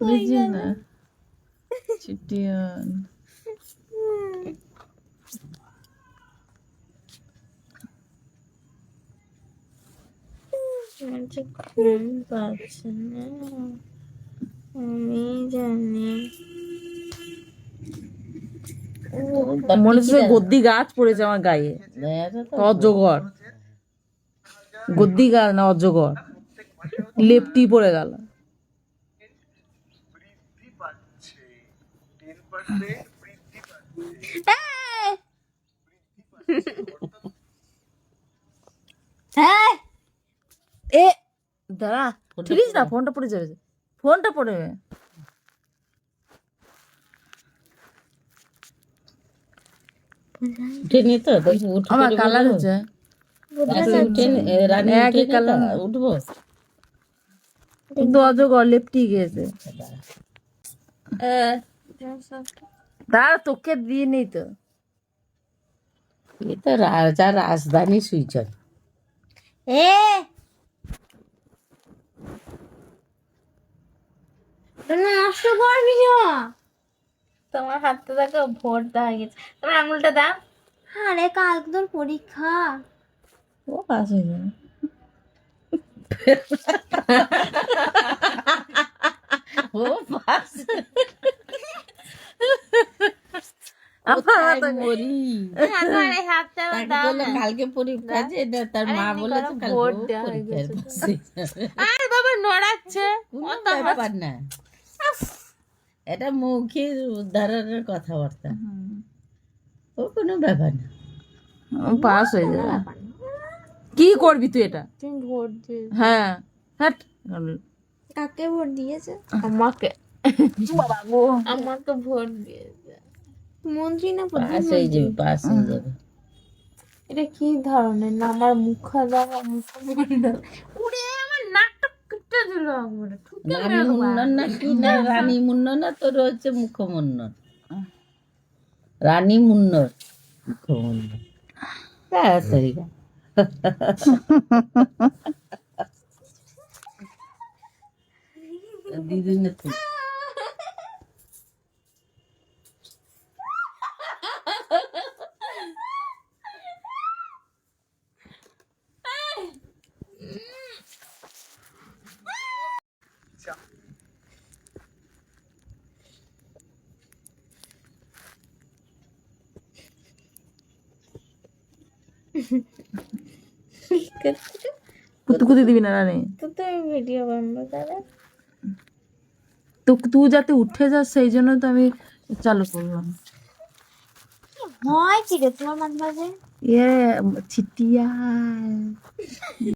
বুঝি না চিটিয়ন আমার যে ঘুম পাচ্ছে না আমি জানি মনে হচ্ছে গদ্দি গাছ পড়েছে আমার গায়ে। অজগর। গদ্দি গাছ না অজগর। লেপটি পড়ে গেল। এ দাঁড়া। ঠিকিস না? ফোনটা পড়ে যাবে। ফোনটা পড়ে যাবে। উঠেনি তো দেখি উঠে আমার কালার হচ্ছে। রানী উঠেনি এ, রানী একই কালার। উঠবো। কিন্তু অজগর লেপটি গিয়েছে দাঁড়া তোকে দিয়ে নেই তো। এ তো রাজা রাজধানী সুইচন এ! নষ্ট করবি না তোমার হাতটা দেখো ভোরটা হয়ে গেছে। তোমার আঙুলটা দাও। আরে কালকে তোর পরীক্ষা। ও পাস হয়ে যাবে। ও কালকে পরীক্ষা আছে এটা তার মা বলেছে কালকে দেওয়া হয়ে। আরে বাবা নড়াচ্ছে। না। এটা মৌখিক উদ্ধারণের কথাবার্তা। ও কোনো ব্যাপার না। পাস হয়ে যাবে। কি করবি তুই এটা? ভোট দিয়ে হ্যাঁ হ্যাঁ। কাকে ভোট দিয়েছে? আমাকে। আমাকে ভোট দিয়েছে। মন্ত্রী না পাস হয়ে যাবে পাস হয়ে যাবে। এটা কি ধরনের? না আমার মুখ দেখা মুখ উড়ে রানী মুন্নন না কি? না রানী মুন্নন না? তোর হচ্ছে মুখমন্নন। রানী মুন্নর। মুখমন্নন। তাড়াতাড়ি গা। দিদি না তুই কুতু কুতু দিবি না রানী। তো ভিডিও বানাবো তাহলে তো তুই যাতে উঠে যাস সেই জন্য তো আমি চালু করলাম। হয় কি রে তোমার মাঝে মাঝে? ইয়ে ছিটিয়া।